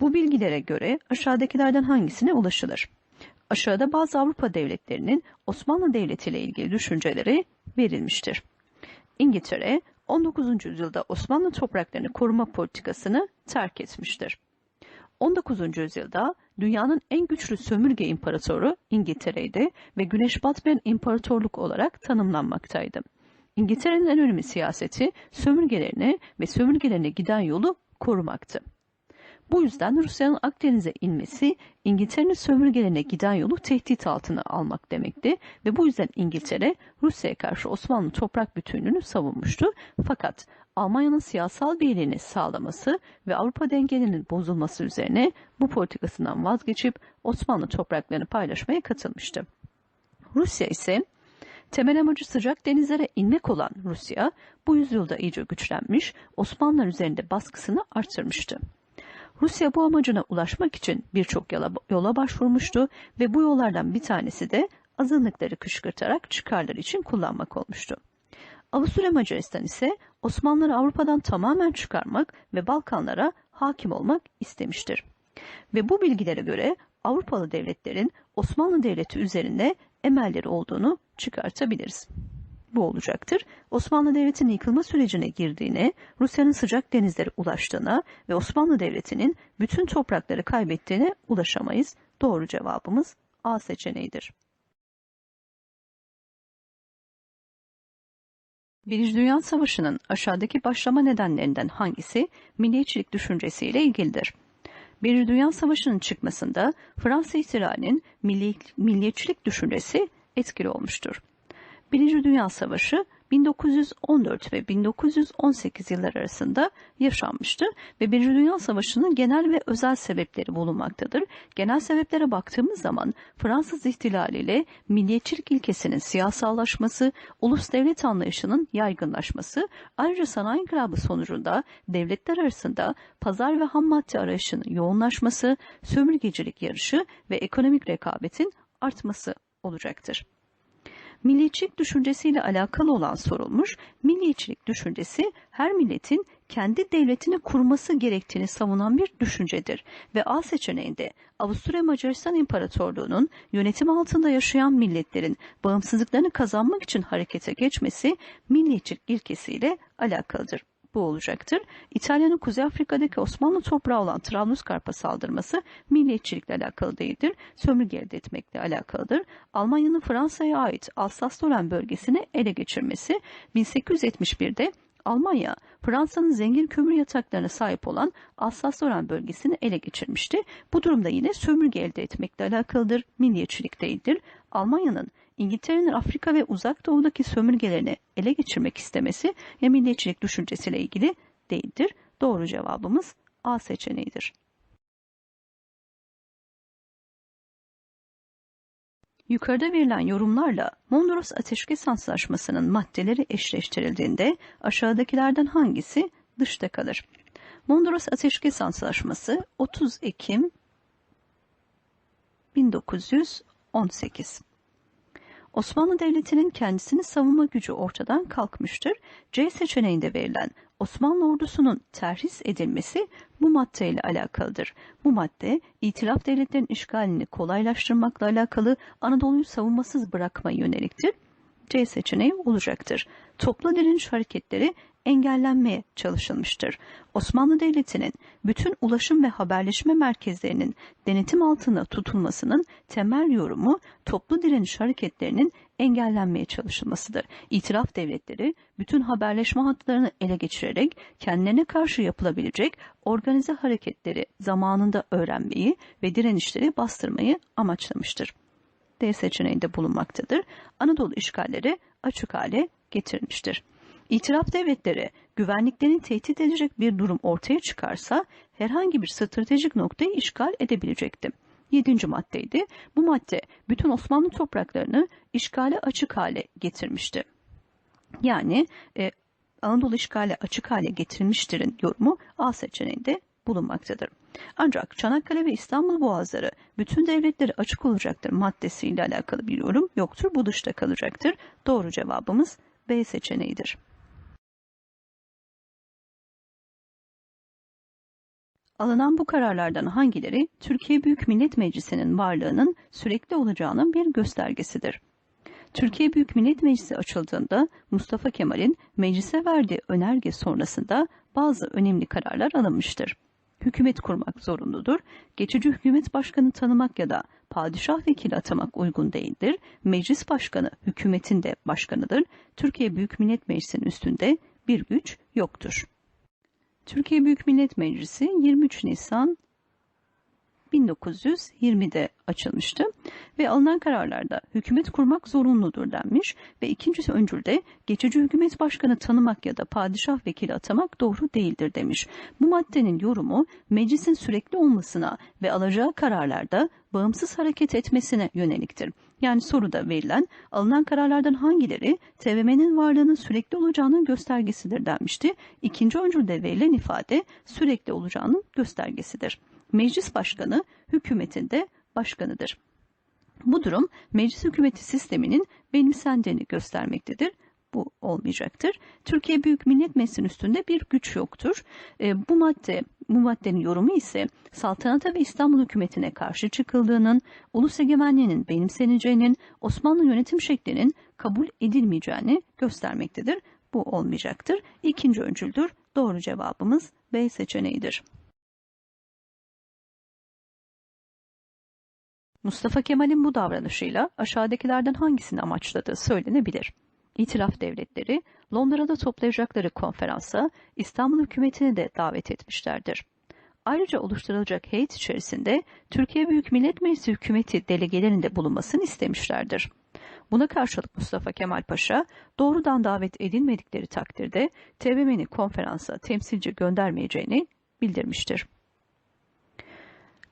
Bu bilgilere göre aşağıdakilerden hangisine ulaşılır? Aşağıda bazı Avrupa devletlerinin Osmanlı Devleti ile ilgili düşünceleri verilmiştir. İngiltere 19. yüzyılda Osmanlı topraklarını koruma politikasını terk etmiştir. 19. yüzyılda dünyanın en güçlü sömürge imparatoru İngiltere'ydi ve güneş batmayan imparatorluk olarak tanımlanmaktaydı. İngiltere'nin en önemli siyaseti sömürgelerini ve sömürgelerine giden yolu korumaktı. Bu yüzden Rusya'nın Akdeniz'e inmesi İngiltere'nin sömürgelerine giden yolu tehdit altına almak demekti ve bu yüzden İngiltere Rusya'ya karşı Osmanlı toprak bütünlüğünü savunmuştu. Fakat Almanya'nın siyasal birliğini sağlaması ve Avrupa dengelerinin bozulması üzerine bu politikasından vazgeçip Osmanlı topraklarını paylaşmaya katılmıştı. Rusya ise Temel amacı sıcak denizlere inmek olan Rusya bu yüzyılda iyice güçlenmiş, Osmanlılar üzerinde baskısını artırmıştı. Rusya bu amacına ulaşmak için birçok yola, yola başvurmuştu ve bu yollardan bir tanesi de azınlıkları kışkırtarak çıkarlar için kullanmak olmuştu. Avusturya Macaristan ise Osmanlıları Avrupa'dan tamamen çıkarmak ve Balkanlara hakim olmak istemiştir. Ve bu bilgilere göre Avrupalı devletlerin Osmanlı Devleti üzerinde emelleri olduğunu çıkartabiliriz. Bu olacaktır. Osmanlı Devleti'nin yıkılma sürecine girdiğine, Rusya'nın sıcak denizlere ulaştığına ve Osmanlı Devleti'nin bütün toprakları kaybettiğine ulaşamayız. Doğru cevabımız A seçeneğidir. Birinci Dünya Savaşı'nın aşağıdaki başlama nedenlerinden hangisi milliyetçilik düşüncesiyle ilgilidir? Birinci Dünya Savaşı'nın çıkmasında Fransa ihtilalinin milli, milliyetçilik düşüncesi etkili olmuştur. Birinci Dünya Savaşı 1914 ve 1918 yıllar arasında yaşanmıştı ve Birinci Dünya Savaşı'nın genel ve özel sebepleri bulunmaktadır. Genel sebeplere baktığımız zaman Fransız ihtilaliyle milliyetçilik ilkesinin siyasallaşması, ulus devlet anlayışının yaygınlaşması, ayrıca sanayi inkılabı sonucunda devletler arasında pazar ve ham madde arayışının yoğunlaşması, sömürgecilik yarışı ve ekonomik rekabetin artması olacaktır milliyetçilik düşüncesiyle alakalı olan sorulmuş. Milliyetçilik düşüncesi her milletin kendi devletini kurması gerektiğini savunan bir düşüncedir ve A seçeneğinde Avusturya Macaristan İmparatorluğu'nun yönetim altında yaşayan milletlerin bağımsızlıklarını kazanmak için harekete geçmesi milliyetçilik ilkesiyle alakalıdır bu olacaktır. İtalya'nın Kuzey Afrika'daki Osmanlı toprağı olan Trablusgarp'a saldırması milliyetçilikle alakalı değildir. Sömürge elde etmekle alakalıdır. Almanya'nın Fransa'ya ait Alsas-Loren bölgesini ele geçirmesi 1871'de Almanya, Fransa'nın zengin kömür yataklarına sahip olan Alsas-Loren bölgesini ele geçirmişti. Bu durumda yine sömürge elde etmekle alakalıdır, milliyetçilik değildir. Almanya'nın İngiltere'nin Afrika ve Uzak Doğu'daki sömürgelerini ele geçirmek istemesi ya milliyetçilik düşüncesiyle ilgili değildir. Doğru cevabımız A seçeneğidir. Yukarıda verilen yorumlarla Mondros Ateşkes Antlaşması'nın maddeleri eşleştirildiğinde aşağıdakilerden hangisi dışta kalır? Mondros Ateşkes Antlaşması 30 Ekim 1918 Osmanlı Devleti'nin kendisini savunma gücü ortadan kalkmıştır. C seçeneğinde verilen Osmanlı ordusunun terhis edilmesi bu maddeyle alakalıdır. Bu madde itilaf devletlerin işgalini kolaylaştırmakla alakalı Anadolu'yu savunmasız bırakmaya yöneliktir. C seçeneği olacaktır. Toplu direniş hareketleri engellenmeye çalışılmıştır. Osmanlı Devleti'nin bütün ulaşım ve haberleşme merkezlerinin denetim altında tutulmasının temel yorumu toplu direniş hareketlerinin engellenmeye çalışılmasıdır. İtiraf devletleri bütün haberleşme hatlarını ele geçirerek kendilerine karşı yapılabilecek organize hareketleri zamanında öğrenmeyi ve direnişleri bastırmayı amaçlamıştır. D seçeneğinde bulunmaktadır. Anadolu işgalleri açık hale getirilmiştir. İtiraf devletleri güvenliklerini tehdit edecek bir durum ortaya çıkarsa herhangi bir stratejik noktayı işgal edebilecekti. Yedinci maddeydi. Bu madde bütün Osmanlı topraklarını işgale açık hale getirmişti. Yani e, Anadolu işgale açık hale getirilmiştirin yorumu A seçeneğinde bulunmaktadır. Ancak Çanakkale ve İstanbul boğazları bütün devletleri açık olacaktır maddesiyle alakalı bir yorum yoktur. Bu dışta kalacaktır. Doğru cevabımız B seçeneğidir. Alınan bu kararlardan hangileri Türkiye Büyük Millet Meclisi'nin varlığının sürekli olacağının bir göstergesidir? Türkiye Büyük Millet Meclisi açıldığında Mustafa Kemal'in meclise verdiği önerge sonrasında bazı önemli kararlar alınmıştır. Hükümet kurmak zorunludur. Geçici hükümet başkanı tanımak ya da padişah vekili atamak uygun değildir. Meclis başkanı hükümetin de başkanıdır. Türkiye Büyük Millet Meclisi'nin üstünde bir güç yoktur. Türkiye Büyük Millet Meclisi 23 Nisan 1920'de açılmıştı ve alınan kararlarda hükümet kurmak zorunludur denmiş ve ikincisi öncülde geçici hükümet başkanı tanımak ya da padişah vekili atamak doğru değildir demiş. Bu maddenin yorumu meclisin sürekli olmasına ve alacağı kararlarda bağımsız hareket etmesine yöneliktir. Yani soruda verilen alınan kararlardan hangileri TBMM'nin varlığının sürekli olacağının göstergesidir denmişti. İkinci öncülde verilen ifade sürekli olacağının göstergesidir meclis başkanı hükümetin de başkanıdır. Bu durum meclis hükümeti sisteminin benimsendiğini göstermektedir. Bu olmayacaktır. Türkiye Büyük Millet Meclisi'nin üstünde bir güç yoktur. E, bu madde, bu maddenin yorumu ise saltanata ve İstanbul hükümetine karşı çıkıldığının, ulus egemenliğinin benimseneceğinin, Osmanlı yönetim şeklinin kabul edilmeyeceğini göstermektedir. Bu olmayacaktır. İkinci öncüldür. Doğru cevabımız B seçeneğidir. Mustafa Kemal'in bu davranışıyla aşağıdakilerden hangisini amaçladığı söylenebilir. İtilaf devletleri Londra'da toplayacakları konferansa İstanbul hükümetini de davet etmişlerdir. Ayrıca oluşturulacak heyet içerisinde Türkiye Büyük Millet Meclisi hükümeti delegelerinde bulunmasını istemişlerdir. Buna karşılık Mustafa Kemal Paşa doğrudan davet edilmedikleri takdirde TBMM'nin konferansa temsilci göndermeyeceğini bildirmiştir.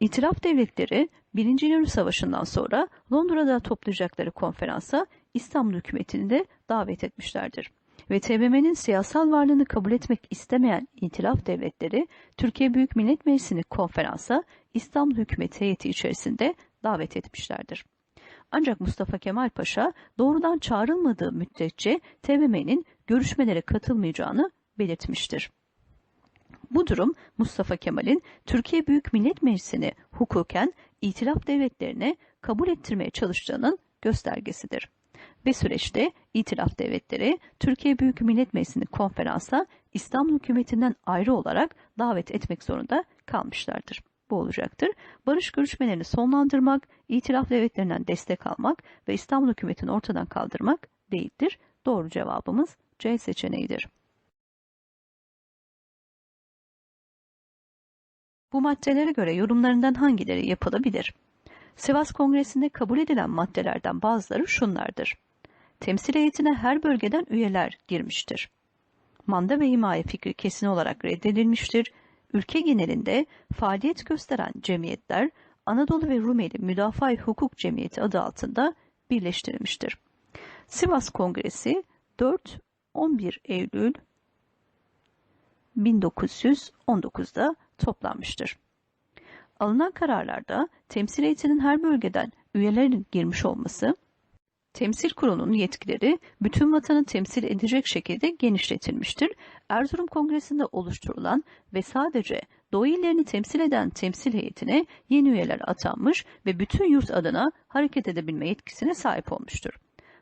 İtiraf devletleri 1. İnönü Savaşı'ndan sonra Londra'da toplayacakları konferansa İstanbul hükümetini de davet etmişlerdir. Ve TBMM'nin siyasal varlığını kabul etmek istemeyen itilaf devletleri Türkiye Büyük Millet Meclisi'ni konferansa İstanbul hükümeti heyeti içerisinde davet etmişlerdir. Ancak Mustafa Kemal Paşa doğrudan çağrılmadığı müddetçe TBMM'nin görüşmelere katılmayacağını belirtmiştir. Bu durum Mustafa Kemal'in Türkiye Büyük Millet Meclisi'ni hukuken itilaf devletlerine kabul ettirmeye çalıştığının göstergesidir. Ve süreçte itilaf devletleri Türkiye Büyük Millet Meclisi'ni konferansa İstanbul hükümetinden ayrı olarak davet etmek zorunda kalmışlardır. Bu olacaktır. Barış görüşmelerini sonlandırmak, itilaf devletlerinden destek almak ve İstanbul hükümetini ortadan kaldırmak değildir. Doğru cevabımız C seçeneğidir. Bu maddelere göre yorumlarından hangileri yapılabilir? Sivas Kongresi'nde kabul edilen maddelerden bazıları şunlardır. Temsil heyetine her bölgeden üyeler girmiştir. Manda ve himaye fikri kesin olarak reddedilmiştir. Ülke genelinde faaliyet gösteren cemiyetler Anadolu ve Rumeli Müdafaa Hukuk Cemiyeti adı altında birleştirilmiştir. Sivas Kongresi 4-11 Eylül 1919'da toplanmıştır. Alınan kararlarda temsil heyetinin her bölgeden üyelerin girmiş olması, temsil kurulunun yetkileri bütün vatanı temsil edecek şekilde genişletilmiştir. Erzurum Kongresi'nde oluşturulan ve sadece Doğu illerini temsil eden temsil heyetine yeni üyeler atanmış ve bütün yurt adına hareket edebilme yetkisine sahip olmuştur.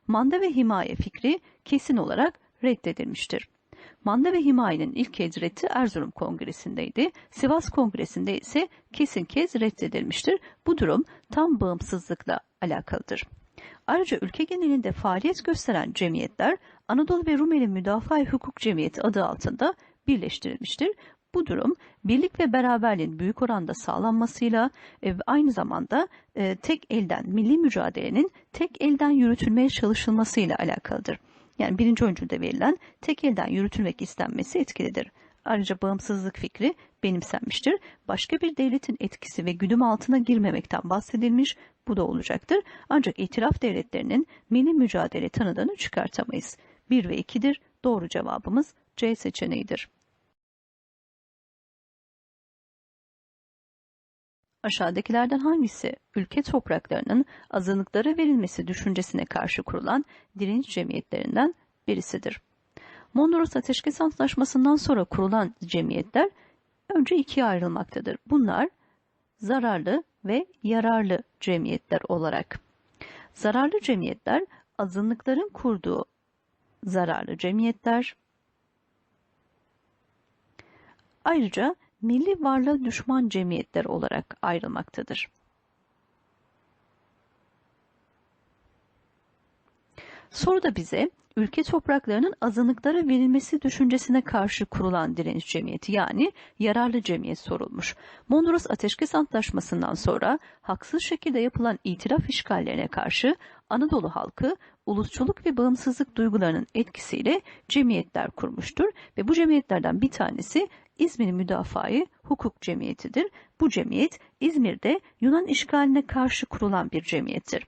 Manda ve himaye fikri kesin olarak reddedilmiştir. Manda ve himayenin ilk reddi Erzurum Kongresi'ndeydi. Sivas Kongresi'nde ise kesin kez reddedilmiştir. Bu durum tam bağımsızlıkla alakalıdır. Ayrıca ülke genelinde faaliyet gösteren cemiyetler Anadolu ve Rumeli Müdafaa Hukuk Cemiyeti adı altında birleştirilmiştir. Bu durum birlik ve beraberliğin büyük oranda sağlanmasıyla e, aynı zamanda e, tek elden milli mücadelenin tek elden yürütülmeye çalışılmasıyla alakalıdır yani birinci öncülde verilen tek elden yürütülmek istenmesi etkilidir. Ayrıca bağımsızlık fikri benimsenmiştir. Başka bir devletin etkisi ve güdüm altına girmemekten bahsedilmiş, bu da olacaktır. Ancak itiraf devletlerinin milli mücadele tanıdığını çıkartamayız. 1 ve 2'dir. Doğru cevabımız C seçeneğidir. Aşağıdakilerden hangisi ülke topraklarının azınlıklara verilmesi düşüncesine karşı kurulan direnç cemiyetlerinden birisidir? Mondros Ateşkes Antlaşması'ndan sonra kurulan cemiyetler önce ikiye ayrılmaktadır. Bunlar zararlı ve yararlı cemiyetler olarak. Zararlı cemiyetler azınlıkların kurduğu zararlı cemiyetler. Ayrıca milli varlığa düşman cemiyetler olarak ayrılmaktadır. Soruda bize ülke topraklarının azınlıklara verilmesi düşüncesine karşı kurulan direniş cemiyeti yani yararlı cemiyet sorulmuş. Mondros Ateşkes Antlaşması'ndan sonra haksız şekilde yapılan itiraf işgallerine karşı Anadolu halkı ulusçuluk ve bağımsızlık duygularının etkisiyle cemiyetler kurmuştur ve bu cemiyetlerden bir tanesi İzmir Müdafaa-i Hukuk Cemiyeti'dir. Bu cemiyet İzmir'de Yunan işgaline karşı kurulan bir cemiyettir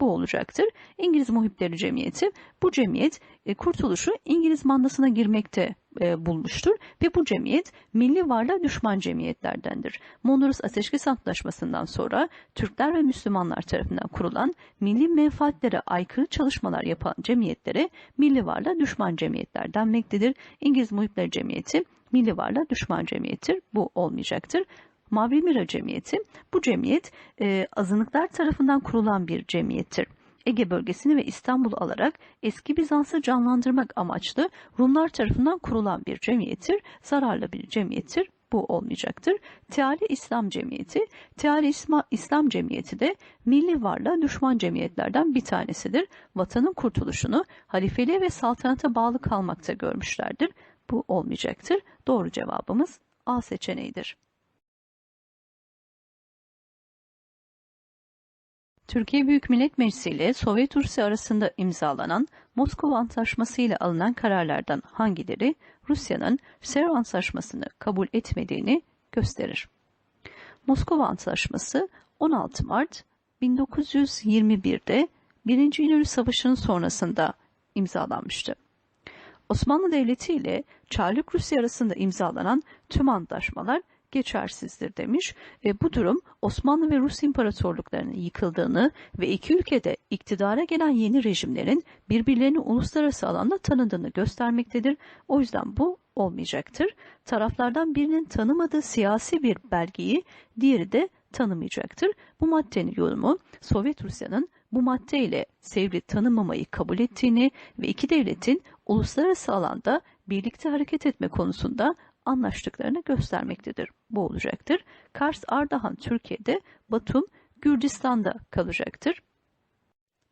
bu olacaktır. İngiliz Muhipleri Cemiyeti bu cemiyet e, kurtuluşu İngiliz mandasına girmekte e, bulmuştur ve bu cemiyet milli varlığa düşman cemiyetlerdendir. Mondros Ateşkes Antlaşması'ndan sonra Türkler ve Müslümanlar tarafından kurulan milli menfaatlere aykırı çalışmalar yapan cemiyetlere milli varlığa düşman cemiyetler denmektedir. İngiliz Muhipleri Cemiyeti milli varlığa düşman cemiyettir. Bu olmayacaktır. Mavri Mira Cemiyeti, bu cemiyet e, azınlıklar tarafından kurulan bir cemiyettir. Ege bölgesini ve İstanbul'u alarak eski Bizans'ı canlandırmak amaçlı Rumlar tarafından kurulan bir cemiyettir, zararlı bir cemiyettir, bu olmayacaktır. Teali İslam Cemiyeti, Teali İslam Cemiyeti de milli varlığa düşman cemiyetlerden bir tanesidir. Vatanın kurtuluşunu halifeliğe ve saltanata bağlı kalmakta görmüşlerdir. Bu olmayacaktır. Doğru cevabımız A seçeneğidir. Türkiye Büyük Millet Meclisi ile Sovyet Rusya arasında imzalanan Moskova Antlaşması ile alınan kararlardan hangileri Rusya'nın Sevr Antlaşması'nı kabul etmediğini gösterir. Moskova Antlaşması 16 Mart 1921'de 1. İnönü Savaşı'nın sonrasında imzalanmıştı. Osmanlı Devleti ile Çarlık Rusya arasında imzalanan tüm antlaşmalar geçersizdir demiş. E, bu durum Osmanlı ve Rus imparatorluklarının yıkıldığını ve iki ülkede iktidara gelen yeni rejimlerin birbirlerini uluslararası alanda tanıdığını göstermektedir. O yüzden bu olmayacaktır. Taraflardan birinin tanımadığı siyasi bir belgeyi diğeri de tanımayacaktır. Bu maddenin yorumu Sovyet Rusya'nın bu maddeyle Sevr'i tanımamayı kabul ettiğini ve iki devletin uluslararası alanda birlikte hareket etme konusunda anlaştıklarını göstermektedir. Bu olacaktır. Kars Ardahan Türkiye'de, Batum Gürcistan'da kalacaktır.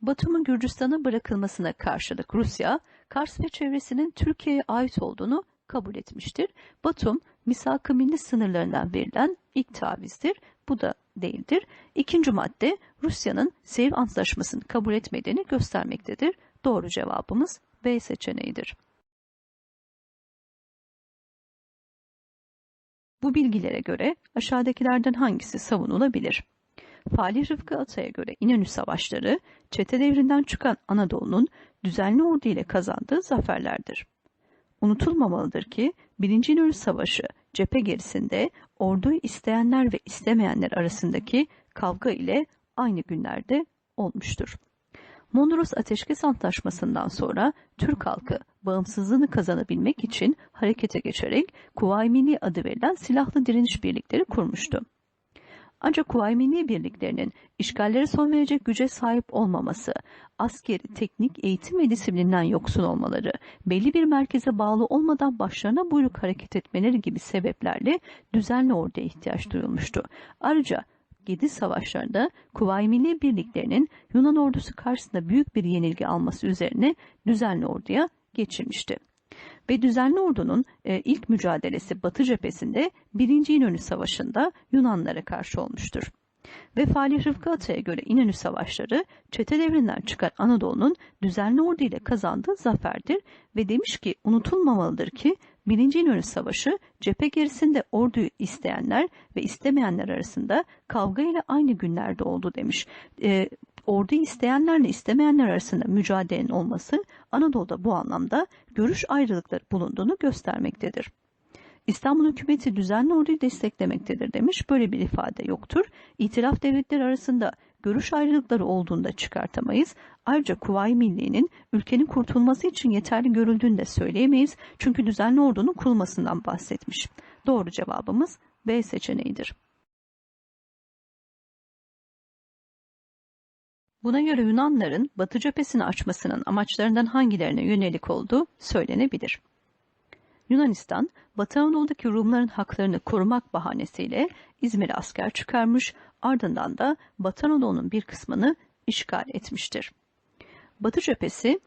Batum'un Gürcistan'a bırakılmasına karşılık Rusya, Kars ve çevresinin Türkiye'ye ait olduğunu kabul etmiştir. Batum, misak-ı milli sınırlarından verilen ilk tavizdir. Bu da değildir. İkinci madde Rusya'nın Sevr Antlaşması'nı kabul etmediğini göstermektedir. Doğru cevabımız B seçeneğidir. Bu bilgilere göre aşağıdakilerden hangisi savunulabilir? Fali Rıfkı Atay'a göre İnönü Savaşları, çete devrinden çıkan Anadolu'nun düzenli ordu ile kazandığı zaferlerdir. Unutulmamalıdır ki 1. İnönü Savaşı cephe gerisinde orduyu isteyenler ve istemeyenler arasındaki kavga ile aynı günlerde olmuştur. Mondros Ateşkes Antlaşması'ndan sonra Türk halkı bağımsızlığını kazanabilmek için harekete geçerek Kuvayi Milli adı verilen silahlı direniş birlikleri kurmuştu. Ancak Kuvayi Milli birliklerinin işgallere son verecek güce sahip olmaması, askeri, teknik, eğitim ve disiplinden yoksun olmaları, belli bir merkeze bağlı olmadan başlarına buyruk hareket etmeleri gibi sebeplerle düzenli orduya ihtiyaç duyulmuştu. Ayrıca Gediz Savaşları'nda Kuvayi Milli Birliklerinin Yunan ordusu karşısında büyük bir yenilgi alması üzerine düzenli orduya geçirmişti. Ve düzenli ordunun e, ilk mücadelesi Batı cephesinde 1. İnönü Savaşı'nda Yunanlara karşı olmuştur. Ve Falih Rıfkı Atay'a göre İnönü Savaşları çete devrinden çıkan Anadolu'nun düzenli ordu ile kazandığı zaferdir ve demiş ki unutulmamalıdır ki 1. İnönü Savaşı cephe gerisinde orduyu isteyenler ve istemeyenler arasında kavga ile aynı günlerde oldu demiş. E, orduyu isteyenlerle istemeyenler arasında mücadelenin olması Anadolu'da bu anlamda görüş ayrılıkları bulunduğunu göstermektedir. İstanbul hükümeti düzenli orduyu desteklemektedir demiş. Böyle bir ifade yoktur. İtilaf devletleri arasında görüş ayrılıkları olduğunda çıkartamayız. Ayrıca Kuvayi Milli'nin ülkenin kurtulması için yeterli görüldüğünü de söyleyemeyiz. Çünkü düzenli ordunun kurulmasından bahsetmiş. Doğru cevabımız B seçeneğidir. Buna göre Yunanların Batı cephesini açmasının amaçlarından hangilerine yönelik olduğu söylenebilir. Yunanistan, Batı Anadolu'daki Rumların haklarını korumak bahanesiyle İzmir'e asker çıkarmış, ardından da Batı Anadolu'nun bir kısmını işgal etmiştir. Batı cephesi,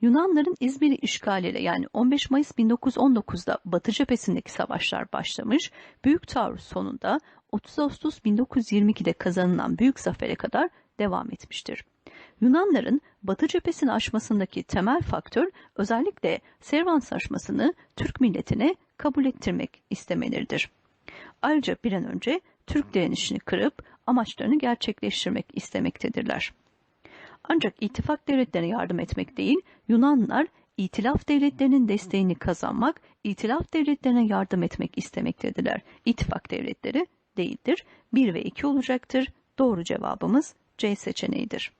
Yunanların İzmir'i işgaliyle yani 15 Mayıs 1919'da Batı cephesindeki savaşlar başlamış, Büyük Taarruz sonunda 30 Ağustos 1922'de kazanılan büyük zafere kadar devam etmiştir. Yunanların Batı cephesini aşmasındaki temel faktör özellikle Servan aşmasını Türk milletine kabul ettirmek istemeleridir. Ayrıca bir an önce Türk direnişini kırıp amaçlarını gerçekleştirmek istemektedirler. Ancak ittifak devletlerine yardım etmek değil, Yunanlılar İtilaf devletlerinin desteğini kazanmak, İtilaf devletlerine yardım etmek istemektedirler. İttifak devletleri değildir. 1 ve 2 olacaktır. Doğru cevabımız C seçeneğidir.